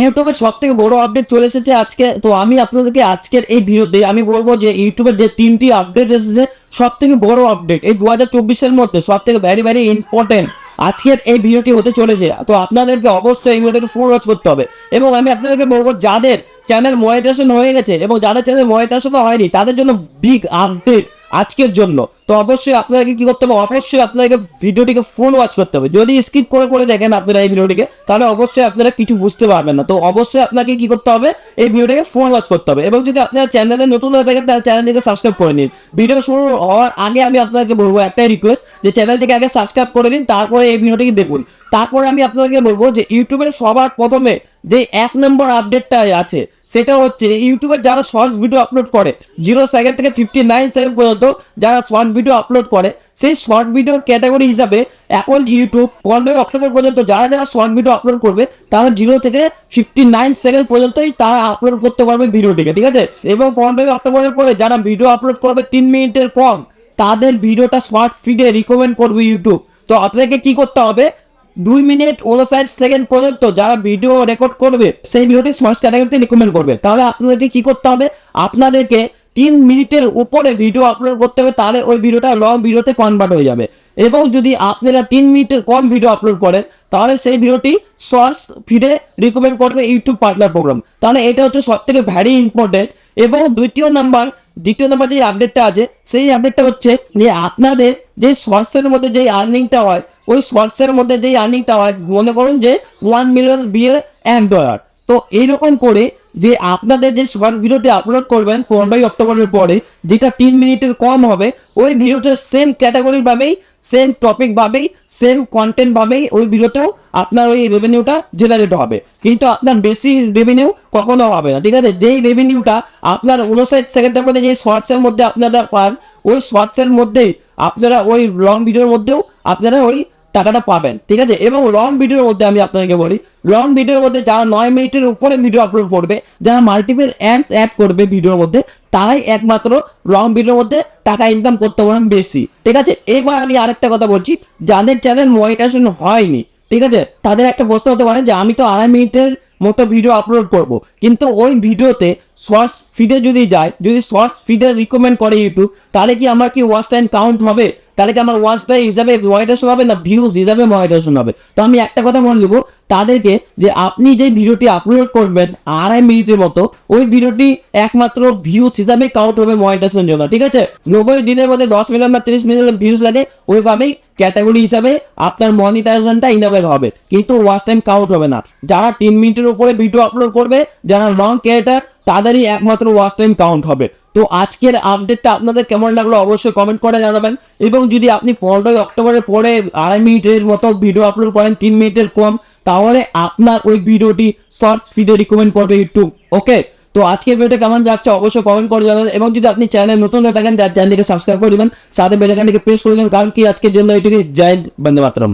ইউটিউবের সব থেকে বড় আপডেট চলে এসেছে আজকে। তো আমি আপনাদেরকে আজকের এই ভিডিওতে আমি বলব যে ইউটিউবের যে তিনটি আপডেট এসেছে সব থেকে বড় আপডেট এই দু হাজার চব্বিশের মধ্যে সব থেকে ভ্যারি ভ্যারি ইম্পর্টেন্ট আজকের এই ভিডিওটি হতে চলেছে। তো আপনাদেরকে অবশ্যই এই ভিডিওটি ফুল ওয়াচ করতে হবে। এবং আমি আপনাদেরকে বলব যাদের চ্যানেল মনিটাইজেশন হয়ে গেছে এবং যাদের চ্যানেল মনিটাইজেশন হয়নি, তাদের জন্য বিগ আপডেট আজকের জন্য। তো অবশ্যই আপনাদেরকে কি করতে হবে? অবশ্যই আপনাদেরকে ভিডিওটিকে ফুল ওয়াচ করতে হবে। যদি স্কিপ করে করে দেখেন আপনারা এই ভিডিওটিকে, তাহলে অবশ্যই আপনারা কিছু বুঝতে পারবেন না। তো অবশ্যই আপনাকে কি করতে হবে? এই ভিডিওটিকে ফুল ওয়াচ করতে হবে। এবং যদি আপনার চ্যানেলে নতুন হয়ে থাকেন, তাহলে চ্যানেলটিকে সাবস্ক্রাইব করে নিন। ভিডিও শুরু হওয়ার আগে আমি আপনাদেরকে বলব একটাই রিকোয়েস্ট যে চ্যানেলটিকে আগে সাবস্ক্রাইব করে দিন তারপরে এই ভিডিওটিকে দেখুন। তারপরে আমি আপনাদেরকে বলব যে, ইউটিউবের সবার প্রথমে যে এক নম্বর আপডেটটা আছে সেটা হচ্ছে ইউটিউবে যারা শর্টস ভিডিও আপলোড করে জিরো সেকেন্ড থেকে ফিফটি নাইন সেকেন্ড পর্যন্ত যারা শর্ট ভিডিও আপলোড করে, সেই শর্ট ভিডিওর ক্যাটাগরি হিসাবে এখন ইউটিউব পনেরোই অক্টোবর পর্যন্ত যারা যারা শর্ট ভিডিও আপলোড করবে, তারা জিরো থেকে ফিফটি নাইন সেকেন্ড পর্যন্তই তারা আপলোড করতে পারবে ভিডিওটিকে ঠিক আছে? এবং পনেরোই অক্টোবরের পরে যারা ভিডিও আপলোড করবে তিন মিনিটের কম, তাদের ভিডিওটা শর্ট ফিডে রিকমেন্ড করবে ইউটিউব। তো আপনাকে কি করতে হবে? দুই মিনিট উনষাট সেকেন্ড পর্যন্ত যারা ভিডিও রেকর্ড করবে, সেই ভিডিওটি স্মার্ট ক্যাটাগরিতে রিকমেন্ড করবে। তাহলে আপনাদেরকে কি করতে হবে? আপনাদেরকে তিন মিনিটের উপরে ভিডিও আপলোড করতে হবে, তাহলে ওই ভিডিওটা লং ভিডিওতে কনভার্ট হয়ে যাবে। এবং যদি আপনারা তিন মিনিটের কম ভিডিও আপলোড করেন, তাহলে সেই ভিডিওটি শর্টস ফিডে রিকমেন্ড করবে ইউটিউব পার্টনার প্রোগ্রাম তাহলে এটা হচ্ছে সব থেকে ভ্যারি ইম্পর্টেন্ট এবং দ্বিতীয় নাম্বার দ্বিতীয় নাম্বার যে আপডেটটা আছে, সেই আপডেটটা হচ্ছে যে আপনাদের যে শর্টসের মধ্যে যে আর্নিংটা হয় ওই শর্টসের মধ্যে যেই আর্নিংটা হয়, মনে করুন যে ওয়ান মিলিয়ন বিয়ে এক ডলার তো এইরকম করে যে আপনাদের যে শর্ট ভিডিওটি আপলোড করবেন, পনেরোই অক্টোবরের পরে, যেটা তিন মিনিটের কম হবে, ওই ভিডিওটা সেম ক্যাটাগরি ভাবেই সেম টপিক ভাবেই সেম কন্টেন্ট ভাবেই ওই ভিডিওটাও আপনার ওই রেভিনিউটা জেনারেট হবে। কিন্তু আপনার বেশি রেভিনিউ কখনো হবে না, ঠিক আছে? যেই রেভিনিউটা আপনার উনষাট সেকেন্ডের মধ্যে যে শর্টসের মধ্যে আপনারা পান, ওই শর্টসের মধ্যেই আপনারা ওই লং ভিডিওর মধ্যেও আপনারা ওই টাকাটা পাবেন, ঠিক আছে? এবং লং ভিডিওর মধ্যে আমি আপনাকে বলি লং ভিডিওর মধ্যে যারা নয় মিনিটের উপরে ভিডিও আপলোড করবে, যারা মাল্টিপল অ্যাডস অ্যাড করবে ভিডিওর মধ্যে, তারাই একমাত্র লং ভিডিওর মধ্যে টাকা ইনকাম করতে পারেন বেশি, ঠিক আছে? এবার আমি আরেকটা কথা বলছি, যাদের চ্যানেল মনিটাইজেশন হয়নি, ঠিক আছে? তাদের একটা প্রশ্ন হতে পারে যে, আমি তো আড়াই মিনিটের মতো ভিডিও আপলোড করব, কিন্তু ওই ভিডিওতে শর্টস ফিডে যদি যায়, যদি শর্টস ফিডে রিকমেন্ড করে ইউটিউব তাহলে কি আমার কি ওয়াচ টাইম কাউন্ট হবে? তাহলে কি আমার ওয়াচ টাইম হিসাবে মনিটাইজেশন হবে না ভিউজ হিসাবে মনিটাইজেশন হবে? তো আমি একটা কথা বলে দেবো তাদেরকে যে আপনি যে ভিডিওটি আপলোড করবেন আড়াই মিনিটের মতো, ওই ভিডিওটি একমাত্র ভিউজ হিসাবে কাউন্ট হবে মনিটাইজেশন জন্য, ঠিক আছে? নব্বই দিনের মধ্যে দশ মিলিয়ন বা তিরিশ মিলিয়ন ভিউজ লাগে, ওইভাবেই ক্যাটাগরি হিসাবে আপনার মনিটাইজেশনটা ইনাবেল হবে। কিন্তু ওয়াচ টাইম কাউন্ট হবে না। যারা তিন মিনিটের উপরে ভিডিও আপলোড করবে, যারা লং ক্রিয়েটার তাদেরই একমাত্র ওয়াচ টাইম কাউন্ট হবে। তো আজকের আপডেটটা আপনাদের কেমন লাগল অবশ্যই কমেন্ট করে জানাবেন। এবং যদি আপনি পনেরোই অক্টোবরের পরে আড়াই মিনিটের মতো ভিডিও আপলোড করেন, তিন মিনিটের কম, তাহলে আপনার ওই ভিডিওটি শর্ট ভিডিও রিকমেন্ড করবে ইউটিউব ওকে তো আজকের ভিডিওটা কেমন যাচ্ছে অবশ্যই কমেন্ট করে জানাবেন। এবং যদি আপনি চ্যানেল নতুন হয়ে থাকেন চ্যানেলটিকে সাবস্ক্রাইব করে দেবেন। সাথে বেলাকানটিকে প্রেস করে দেবেন, কারণ কি আজকের জন্য এটিকে জয় বন্দে মাতরম